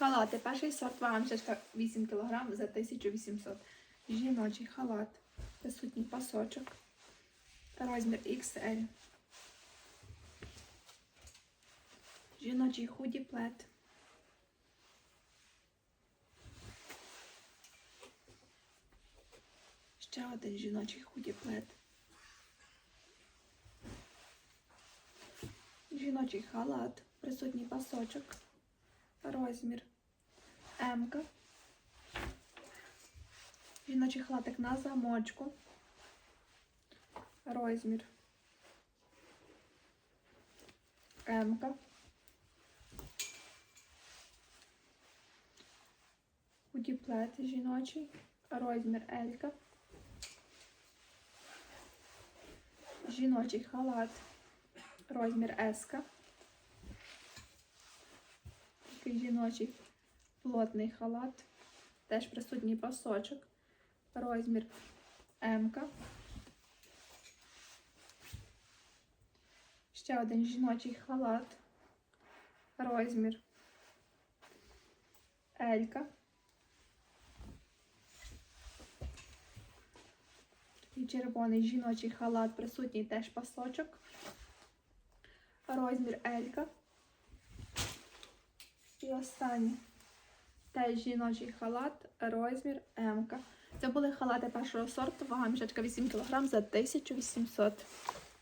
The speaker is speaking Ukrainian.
Халати. Перший сорт мішечка 8 кг за 1800. Жіночий халат. Присутній пасочок. Розмір XL. Жіночий худі плед. Ще один жіночий худі плед. Жіночий халат. Присутній пасочок. Розмір М. Жіночий халатик на замочку. Розмір М. Худіплет жіночий. Розмір L. Жіночий халат. Розмір S. Такий жіночий плотний халат. Теж присутній пасочок. Розмір М. Ще один жіночий халат. Розмір Елька. Такий червоний жіночий халат, присутній теж пасочок. Розмір Елька. І останній теж жіночий халат, розмір М. Це були халати першого сорту, вага мішечка 8 кг за 1800.